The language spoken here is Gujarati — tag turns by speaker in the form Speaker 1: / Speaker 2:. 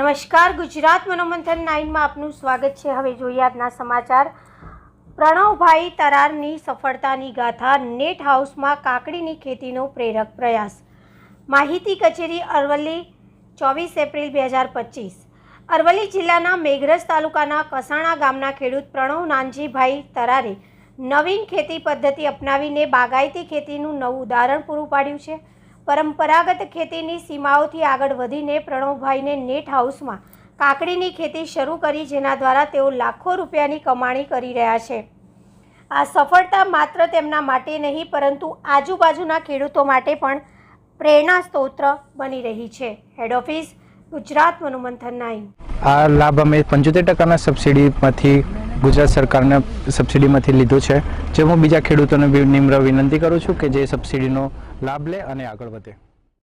Speaker 1: નમસ્કાર, ગુજરાત મનોમંથન નાઇનમાં આપનું સ્વાગત છે. હવે જોઈએ આજના સમાચાર. પ્રણવભાઈ તરારની સફળતાની ગાથા નેટ હાઉસમાં કાકડીની ખેતીનો પ્રેરક પ્રયાસ. માહિતી કચેરી અરવલ્લી, ચોવીસ એપ્રિલ બે હજાર પચીસ. અરવલ્લી જિલ્લાના મેઘરજ તાલુકાના કસાણા ગામના ખેડૂત પ્રણવ નાનજીભાઈ તરારે નવીન ખેતી પદ્ધતિ અપનાવીને બાગાયતી ખેતીનું નવું ઉદાહરણ પૂરું પાડ્યું છે. પરંપરાગત ખેતીની સીમાઓથી આગળ વધીને પ્રણવભાઈને નેટ હાઉસમાં કાકડીની ખેતી શરૂ કરી, જેના દ્વારા તેઓ લાખો રૂપિયાની કમાણી કરી રહ્યા છે. આ સફળતા માત્ર તેમના માટે નહીં, પરંતુ આજુબાજુના ખેડૂતો માટે પણ પ્રેરણા સ્ત્રોત બની રહી છે. Head office Gujarat, Manumanthan nine.
Speaker 2: આ લાભ અમે પંચોતેર ટકાના સબસિડીમાંથી ગુજરાત સરકારના સબસિડીમાંથી લીધો છે. જે હું બીજા ખેડૂતોને નિમ્ર વિનંતી કરું છું કે જે સબસિડીનો લાભ લે અને આગળ વધે.